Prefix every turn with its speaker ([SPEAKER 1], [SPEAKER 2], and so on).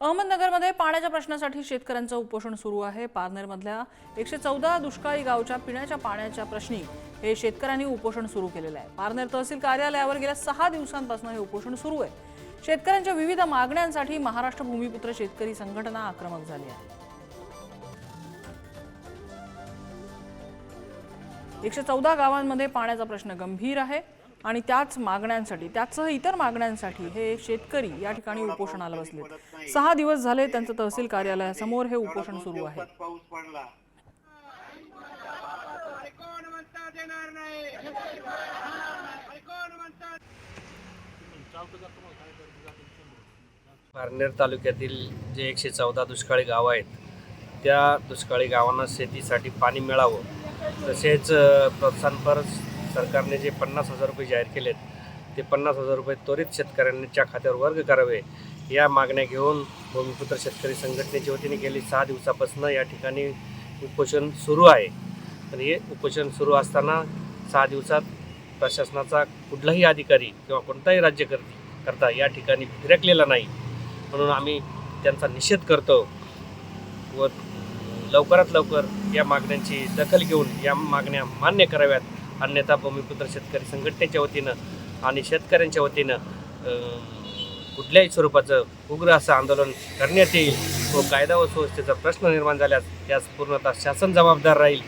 [SPEAKER 1] अहमदनगरमध्ये पाण्याच्या प्रश्नासाठी शेतकऱ्यांचं उपोषण सुरू आहे. पारनेरमधल्या एकशे चौदा दुष्काळी गावच्या पिण्याच्या पाण्याच्या प्रश्नी हे शेतकऱ्यांनी उपोषण सुरू केलेलं आहे. पारनेर तहसील कार्यालयावर गेल्या सहा दिवसांपासून हे उपोषण सुरू आहे. शेतकऱ्यांच्या विविध मागण्यांसाठी महाराष्ट्र भूमिपुत्र शेतकरी संघटना आक्रमक झाली आहे. एकशे चौदा गावांमध्ये पाण्याचा प्रश्न गंभीर आहे. आणि त्याच मागण्यांसाठी त्याचसह इतर मागण्यांसाठी हे शेतकरी या ठिकाणी उपोषणाला बसले. सहा दिवस झाले त्यांचं तहसील कार्यालयासमोर हे उपोषण सुरू आहे.
[SPEAKER 2] पारनेर तालुक्यातील जे एकशे चौदा दुष्काळी गावं आहेत त्या दुष्काळी गावांना शेतीसाठी पाणी मिळावं तसेच प्रोत्साहनपर सरकारने जे पन्नास हजार रुपये जाहीर केलेत ते पन्नास हजार रुपये त्वरित शेतकऱ्यांच्या खात्यावर वर्ग करावे. या मागण्या घेऊन भूमिपुत्र शेतकरी संघटनेच्या वतीने गेली सहा दिवसापासून या ठिकाणी उपोषण सुरू आहे. तर हे उपोषण सुरू असताना सहा दिवसात प्रशासनाचा कुठलाही अधिकारी किंवा कोणताही राज्यकर्ती करता या ठिकाणी फिरकलेला नाही. म्हणून आम्ही त्यांचा निषेध करतो व लवकरात लवकर या मागण्यांची दखल घेऊन या मागण्या मान्य कराव्यात. अन्यथा भूमिपुत्र शेतकरी संघटनेच्या वतीनं आणि शेतकऱ्यांच्या वतीनं कुठल्याही स्वरूपाचं उग्र असं आंदोलन करण्यात येईल व कायदा व सुव्यवस्थेचा प्रश्न निर्माण झाल्यास यास पूर्णतः शासन जबाबदार राहील.